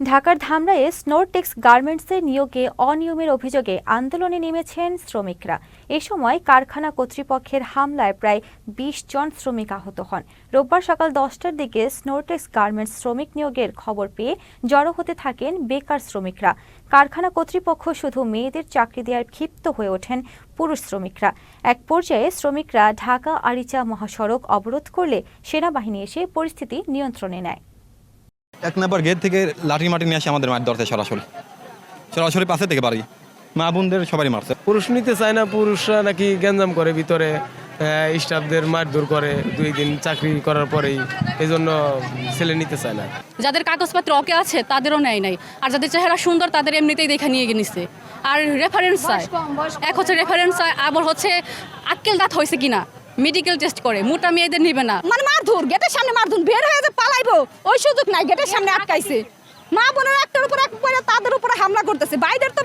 ঢাকার ধামরায়ে স্নোরটেক্স গার্মেন্টসের নিয়োগে অনিয়মের অভিযোগে আন্দোলনে নেমেছেন শ্রমিকরা। এ সময় কারখানা কর্তৃপক্ষের হামলায় প্রায় বিশ জন শ্রমিক আহত হন। রোববার সকাল দশটার দিকে স্নোরটেক্স গার্মেন্টস শ্রমিক নিয়োগের খবর পেয়ে জড়ো হতে থাকেন বেকার শ্রমিকরা। কারখানা কর্তৃপক্ষ শুধু মেয়েদের চাকরি দেওয়ার ক্ষিপ্ত হয়ে ওঠেন পুরুষ শ্রমিকরা। এক পর্যায়ে শ্রমিকরা ঢাকা আরিচা মহাসড়ক অবরোধ করলে সেনাবাহিনী এসে পরিস্থিতি নিয়ন্ত্রণে নেয়। এক নম্বর গেট থেকে লাঠি মাটি নিয়ে আসে আমাদের মাঠ ধরতে সরাসরি। সরাসরি পাশে থেকে বাড়ি। মা বোনদের সবারই মারছে। পুরুষ নিতে চায় না পুরুষরা নাকি গ্যাঞ্জাম করে ভিতরে স্টাফদের মারধর করে দুই দিন চাকরি করার পরেই। এই জন্য ছেলে নিতে চায় না। যাদের কাগজপত্র ওকে আছে তাদেরও নেয় নাই। আর যাদের চেহারা সুন্দর তাদের এমনিতেই দেখে নিয়ে গিয়ে নিছে। আর রেফারেন্স চায়। এক হচ্ছে রেফারেন্স চায় আবার হচ্ছে আক্কেল দাঁত হয়েছে কিনা? মেডিকেল টেস্ট করে, মোটা মেয়েদের নিবে না। মানে মারধর, গেটের সামনে মারধর, বের হয়ে যে পালাইবো, ওই সুযোগ নাই, গেটের সামনে আটকাইছে। মা বোনের একটার উপর এক তাদের উপরে হামলা করতেছে বাইদের তো